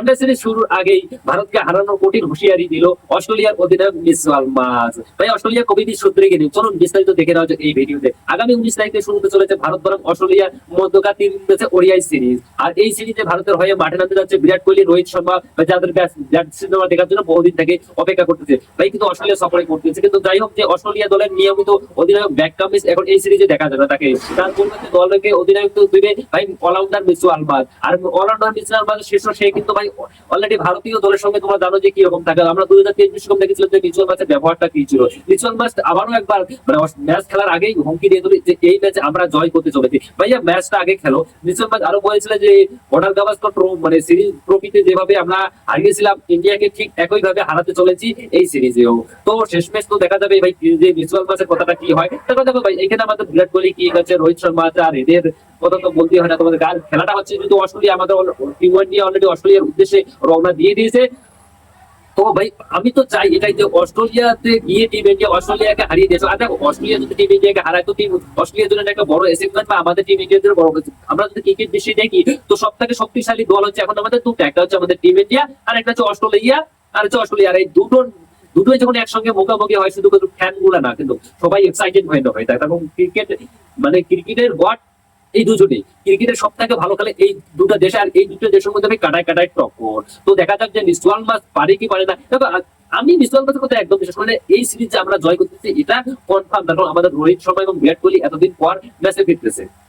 One day series শুরুর আগেই ভারতকে হারানোর কঠিন হুঁশিয়ারি দিল অস্ট্রেলিয়ার অধিনায়ক মিসওয়াল মাস ভাই, অস্ট্রেলিয়া কবিটি সূত্রে গেলে চলুন বিস্তারিত দেখে নেওয়া যাক এই ভিডিওতে। আগামী উনিশ তারিখে শুরু হতে চলেছে ভারত বনাম অস্ট্রেলিয়ার মধ্যকার তিন ম্যাচে ওডিআই সিরিজ। আর এই সিরিজে ভারতের হয়ে মাঠে নামতে যাচ্ছে বিরাট কোহলি, রোহিত শর্মা যাদের সিনেমা দেখার জন্য বহুদিন থেকে অপেক্ষা করতেছে। ভাই, কিন্তু অস্ট্রেলিয়া সফরে করতেছে কিন্তু যাই হোক যে অস্ট্রেলিয়া দলের নিয়মিত অধিনায়ক ব্যাক কামিস এখন এই সিরিজে দেখা যাবে তাকে। তার পরিবর্তে দলকে অধিনায়ক দিবে, ভাই অলরাউন্ডার মিসু আলমাদ আর অলরাউন্ডার মিসু আলমাদ শীর্ষ সে কিন্তু, ভাই অলরেডি ভারতীয় দলের সঙ্গে তোমরা জানো যে কি রকম থাকে। আমরা দুই হাজার তেইশ বিশ্বকাপ দেখেছিলাম যে মিচুয়াল ম্যাচের ব্যবহারটা কি ছিল। মিচুয়াল ম্যাচ আবারও একবার মানে ম্যাচ খেলার আগেই হুমকি দিয়ে দিল যে এই ম্যাচে আমরা জয় করতে চলেছি। ভাইয়া ম্যাচটা আগে খেলো। মিচুয়াল ম্যাচ আরও বলেছিল যে বর্ডার গাভাস্কর মানে সিরিজ ট্রফিতে যেভাবে আমরা হারিয়েছিলাম ইন্ডিয়াকে ঠিক একই ভাবে হারাতে চলেছি এই সিরিজেও তো শেষ ম্যাচ তো দেখা যাবে ভাই, যে মিচুয়াল ম্যাচের কথাটা কি হয়। তারপর দেখো ভাই, এখানে আমাদের বিরাট কোহলি কি আছে রোহিত শর্মা আছে আর এদের কথা তো বলতে হয় না। তোমাদের গান খেলাটা হচ্ছে যদি অস্ট্রেলিয়া, আমাদের ওয়ান নিয়ে অলরেডি অস্ট্রেলিয়ার উদ্দেশ্যে রওনা দিয়ে দিয়েছে। তো ভাই, আমি তো চাই এটাই যে অস্ট্রেলিয়াতে গিয়ে টিম ইন্ডিয়া অস্ট্রেলিয়াকে হারিয়ে দিয়েছে। আর দেখো, অস্ট্রেলিয়া যদি টিম ইন্ডিয়াকে হারায়, তো টিম অস্ট্রেলিয়ার জন্য একটা বড় অ্যাচিভমেন্ট বা আমাদের টিম ইন্ডিয়ার জন্য বড় কিছু। আমরা যদি ক্রিকেট বেশি দেখি, তো সব থেকে শক্তিশালী দল হচ্ছে এখন আমাদের দুটো। একটা হচ্ছে আমাদের টিম ইন্ডিয়া আর একটা হচ্ছে অস্ট্রেলিয়া। আর হচ্ছে অস্ট্রেলিয়া। আর এই দুটো দুটোই যখন একসঙ্গে মুখোমুখি হয়, শুধু ফ্যানগুলা না, কিন্তু সবাই এক্সাইটেড হয়ে হয় তাই তখন ক্রিকেট মানে ক্রিকেটের গড এই দুজনে। ক্রিকেটের সব থেকে ভালো খেলে এই দুটো দেশে, আর এই দুটো দেশের মধ্যে আমি কাটায় কাটায় টক্কর তো দেখা যাক যে নিশ্চয়াল মাস পারে কি পারে না। দেখো আমি নিশ্চয়াল মাসের কথা একদম বিশেষ করে এই সিরিজে আমরা জয় করতেছি এটা কনফার্ম দেখো আমাদের রোহিত শর্মা এবং বিরাট কোহলি এতদিন পর ম্যাচে ফিরতেছে।